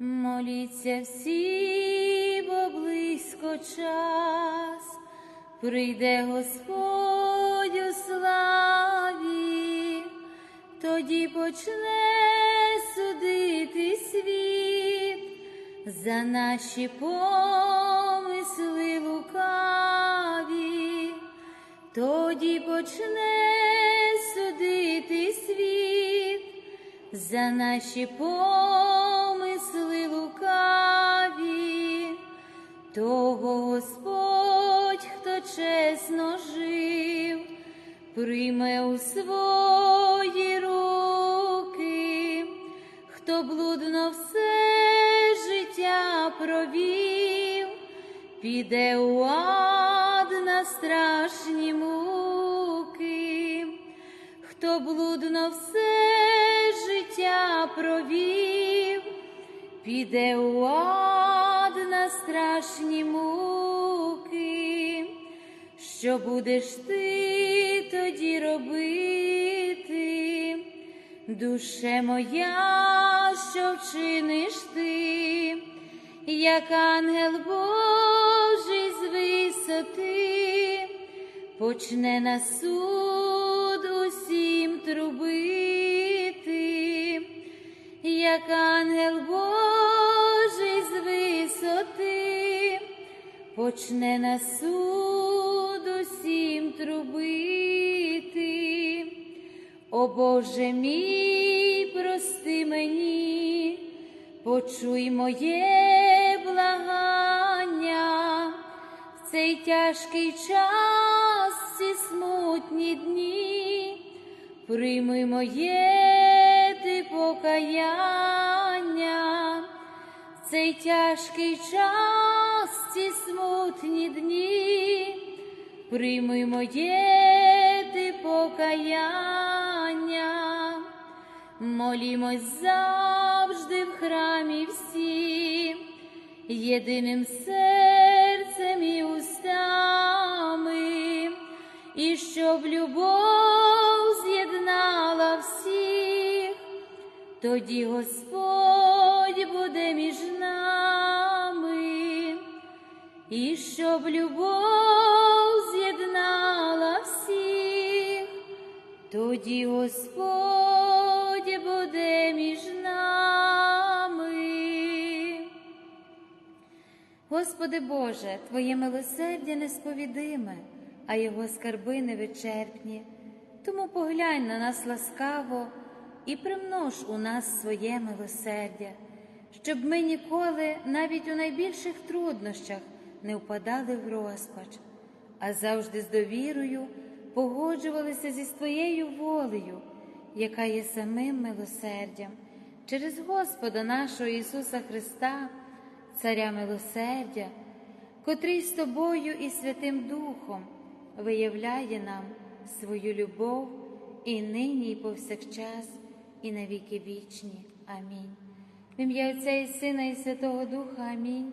Моліться всі, бо близько час, прийде Господь у славі, тоді почне судити світ. За наші помисли лукаві, тоді почне судити світ. За наші помисли того Господь, хто чесно жив, прийме у свої руки, хто блудно все життя провів, піде у ад на страшні муки, хто блудно все життя провів, піде у ад страшні муки, що будеш ти тоді робити, душе моя, що вчиниш ти, як ангел Божий з висоти, почне на суд усім трубити, як ангел Божий почне на суд усім трубити. О Боже мій, прости мені, почуй моє благання. В цей тяжкий час, ці смутні дні, прийми моє ти покаяння, в цей тяжкий час, ці смутні дні, прийми моє ти покаяння, молімось завжди в храмі всі, єдиним серцем і устами, і щоб любов з'єднала всіх, тоді Господь буде між і щоб любов з'єднала всіх, тоді Господь буде між нами. Господи Боже, Твоє милосердя несповідиме, а Його скарби невичерпні. Тому поглянь на нас ласкаво і примнож у нас своє милосердя, щоб ми ніколи, навіть у найбільших труднощах, не впадали в розпач, а завжди з довірою погоджувалися зі Твоєю волею, яка є самим милосердям, через Господа нашого Ісуса Христа, Царя милосердя, котрий з Тобою і Святим Духом виявляє нам свою любов і нині, і повсякчас, і на віки вічні. Амінь. В ім'я Отця і Сина, і Святого Духа Амінь.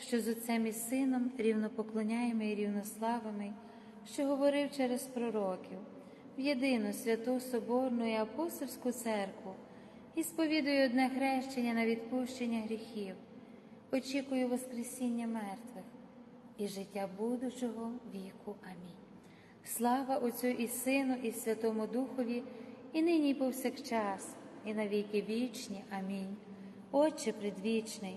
що з Отцем і Сином рівнопоклоняємо і рівнославими, що говорив через пророків, в єдину святу Соборну і апостольську церкву, і сповідую одне хрещення на відпущення гріхів, очікую Воскресіння мертвих і життя будучого віку. Амінь. Слава Отцю і Сину, і Святому Духові, і нині, і повсякчас, і на віки вічні. Амінь. Отче предвічний,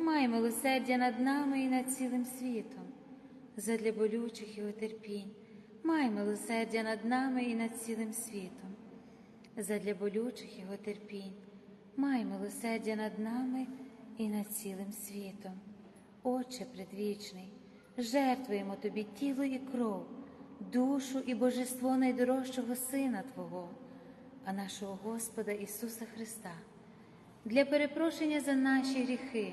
май милосердя над нами і над цілим світом, задля болючих Його терпінь, май милосердя над нами і над цілим світом, задля болючих Його терпінь, май милосердя над нами і над цілим світом. Отче предвічний, жертвуємо Тобі тіло і кров, душу і божество найдорожчого Сина Твого, а нашого Господа Ісуса Христа, для перепрошення за наші гріхи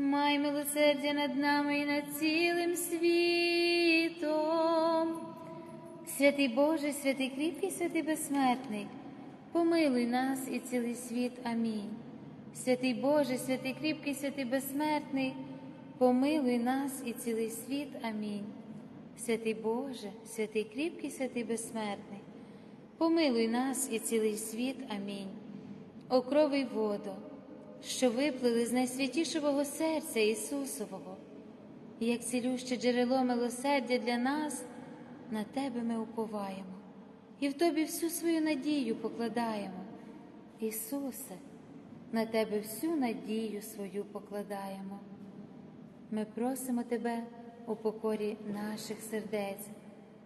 Май милосердя над нами і над цілим світом. Святий Боже, святий кріпкий, святий безсмертний, помилуй нас і цілий світ. Амінь. Святий Боже, святий кріпкий, святий безсмертний, помилуй нас і цілий світ. Амінь. Святий Боже, святий кріпкий, святий безсмертний, помилуй нас і цілий світ. Амінь. О крови воду що виплили з найсвятішого серця Ісусового, і як цілюще джерело милосердя для нас, на Тебе ми уповаємо, і в Тобі всю свою надію покладаємо. Ісусе, на Тебе всю надію свою покладаємо. Ми просимо Тебе у покорі наших сердець,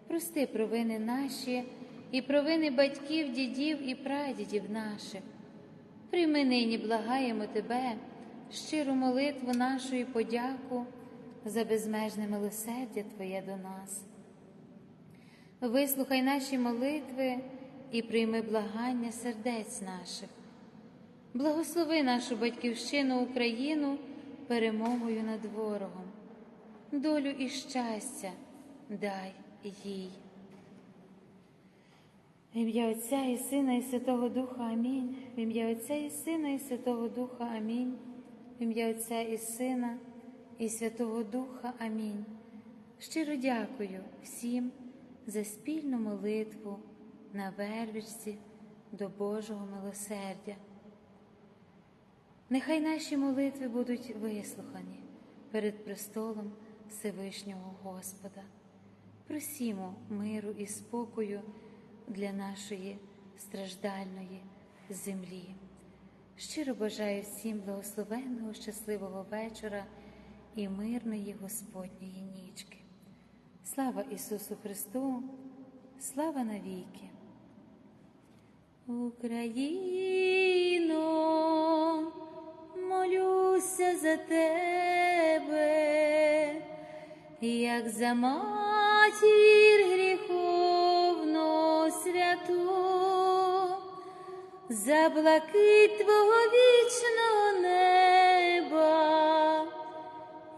прости провини наші і провини батьків, дідів і прадідів наших. Прийми нині, благаємо Тебе, щиру молитву нашу і подяку за безмежне милосердя Твоє до нас. Вислухай наші молитви і прийми благання сердець наших. Благослови нашу батьківщину Україну перемогою над ворогом, долю і щастя дай їй. В ім'я Отця і Сина, і Святого Духа Амінь. В ім'я Отця і Сина, і Святого Духа Амінь. В ім'я Отця і Сина, і Святого Духа Амінь. Щиро дякую всім за спільну молитву на вервичці до Божого милосердя. Нехай наші молитви будуть вислухані перед престолом Всевишнього Господа. Просімо миру і спокою для нашої страждальної землі. Щиро бажаю всім благословенного, щасливого вечора і мирної Господньої нічки. Слава Ісусу Христу, слава навіки! Україно, молюся за тебе, як за матір святу. за Твого вічного неба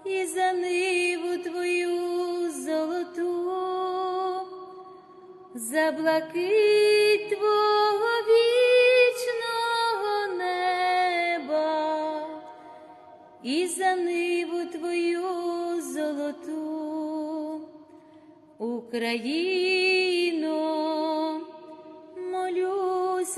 і за ниву Твою золоту, за блакить Твого вічного неба і за ниву Твою золоту, Україно,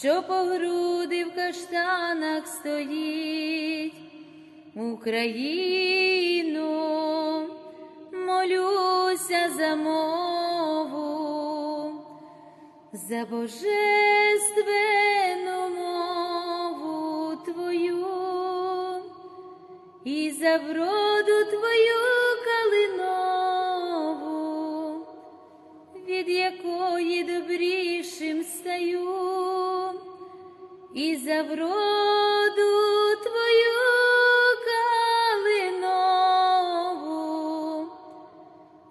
що по груди в каштанах стоїть, Україну, молюся за мову, за божественну мову Твою і за вроду Твою калинову, від якої добрішим стаю, і за вроду Твою калинову,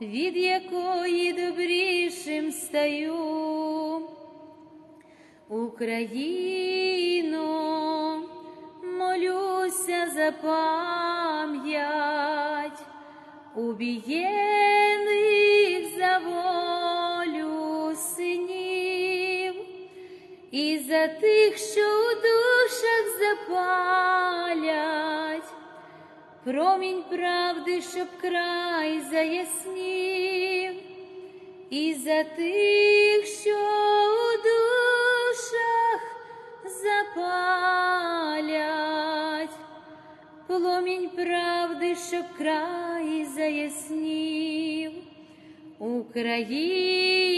від якої добрішим стаю. Україно, молюся за пам'ять убієних за тих, що у душах запалять, промінь правди, щоб край заяснів, і за тих, що у душах запалять, пломінь правди, щоб край заяснів, Україно,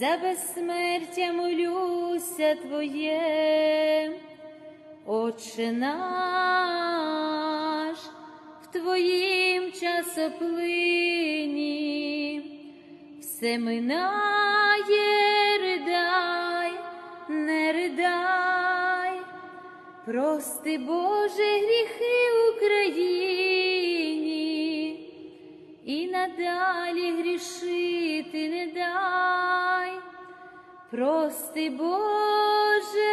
за безсмертя молюся Твоє, Отче наш, в Твоїм часоплині. Все минає, ридай, не ридай, прости, Боже, гріхи Україні, і надалі грішити не дай, прости, Боже,